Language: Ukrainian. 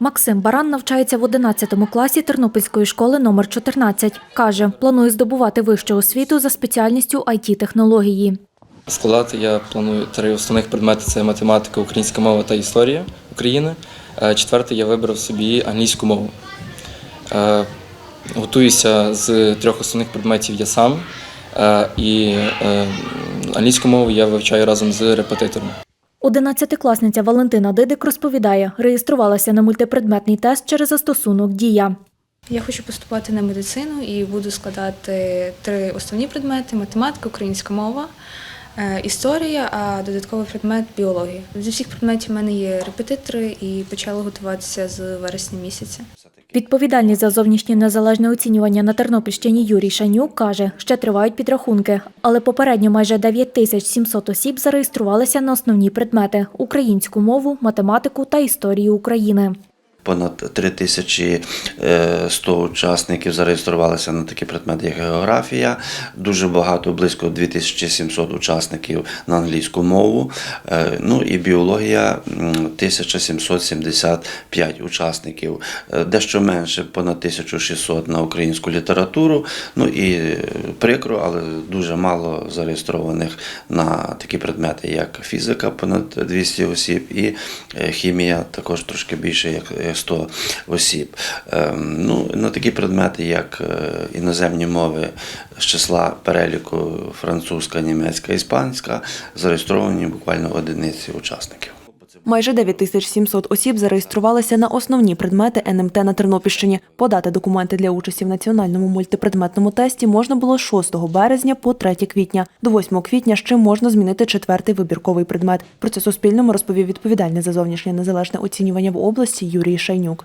Максим Баран навчається в 11 класі Тернопільської школи номер 14. Каже, планує здобувати вищу освіту за спеціальністю it технології Складати я планую три основних предмети: це математика, українська мова та історія України. Е, Четвертий я вибрав собі англійську мову. Е, Готуюся з трьох основних предметів я сам, е, і англійську мову я вивчаю разом з репетитором. Одинадцятикласниця Валентина Дидик розповідає, реєструвалася на мультипредметний тест через застосунок Дія. Я хочу поступати на медицину і буду складати три основні предмети: математика, українська мова, е, історія, а додатковий предмет біологія. Зі всіх предметів в мене є репетитори і почала готуватися з вересня місяця. Відповідальний за зовнішнє незалежне оцінювання на Тернопільщині Юрій Шанюк каже, ще тривають підрахунки, але попередньо майже 9700 осіб зареєструвалися на основні предмети українську мову, математику та історію України. Понад 3100 учасників зареєструвалися на такі предмети, як географія. Дуже багато, близько 2700 учасників на англійську мову. Е, Ну і біологія 1775 учасників. Е, Дещо менше, понад 1600 на українську літературу. Ну і е, прикро, але дуже мало зареєстрованих на такі предмети, як фізика, понад 200 осіб, і е, хімія також трошки більше, як е, 100 осіб. Ем, Ну, на такі предмети, як е, іноземні мови з числа переліку французька, німецька, іспанська, зареєстровані буквально одиниці учасників. Майже 9700 осіб зареєструвалися на основні предмети НМТ на Тернопільщині. Подати документи для участі в національному мультипредметному тесті можна було з 6 березня по 3 квітня. До 8 квітня ще можна змінити четвертий вибірковий предмет. Про це Суспільному розповів відповідальний за зовнішнє незалежне оцінювання в області Юрій Шайнюк.